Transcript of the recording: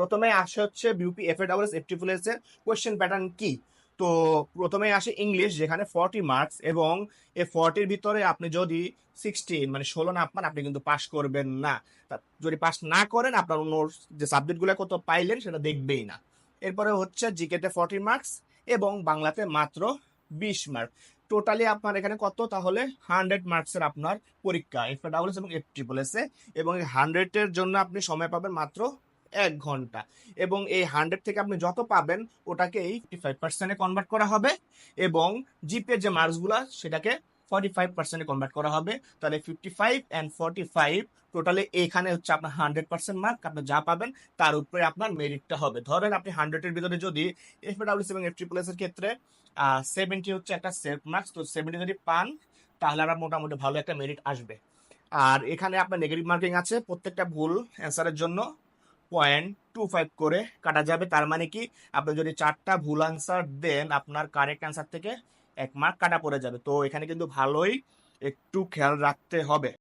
প্রথমে আসে হচ্ছে BUP F A double S F triple S এর কোয়েশ্চেন প্যাটার্ন কি? তো প্রথমে আসে ইংলিশ যেখানে ফর্টি মার্কস এবং এ ফর্টির ভিতরে আপনি যদি সিক্সটিন মানে ষোলো না পান, আপনি কিন্তু পাস করবেন না। যদি পাস না করেন, আপনার অন্য যে সাবজেক্টগুলো কত পাইলেন, সেটা দেখবেই না। এরপরে হচ্ছে জিকেতে ফর্টি মার্কস এবং বাংলাতে মাত্র বিশ মার্ক টোটালি আপনার এখানে কত? তাহলে হান্ড্রেড মার্কসের আপনার পরীক্ষা এফ ডাবল এবং এফ ট্রিপল এস এবং হান্ড্রেডের জন্য আপনি সময় পাবেন মাত্র এক ঘণ্টা। এবং এই হান্ড্রেড থেকে আপনি যত পাবেন, ওটাকে এই ফিফটি ফাইভ পার্সেন্টে কনভার্ট করা হবে এবং জিপে যে মার্কসগুলো সেটাকে ফর্টি ফাইভ পার্সেন্টে কনভার্ট করা হবে। তাহলে fifty five and forty five totally এখানে হচ্ছে আপনার হান্ড্রেড পার্সেন্ট মার্ক আপনি যা পাবেন তার উপরে আপনার মেরিটটা হবে। ধরেন আপনি হান্ড্রেডের ভিতরে যদি এফ ডাব্লিউস এবং এফ ট্রিপল এস এর ক্ষেত্রে সেভেন্টি হচ্ছে একটা সেলফ মার্কস তো সেভেন্টি যদি পান, তাহলে আপনার মোটামুটি ভালো একটা মেরিট আসবে। আর এখানে আপনার নেগেটিভ মার্কিং আছে, প্রত্যেকটা ভুল অ্যান্সারের জন্য। পয়েন্ট টু ফাইভ করে কাটা যাবে। তার মানে কি? আপনি যদি চারটা ভুল আনসার দেন, আপনার কারেক্ট আনসার থেকে এক মার্ক কাটা পড়ে যাবে। তো এখানে কিন্তু ভালোই একটু খেয়াল রাখতে হবে।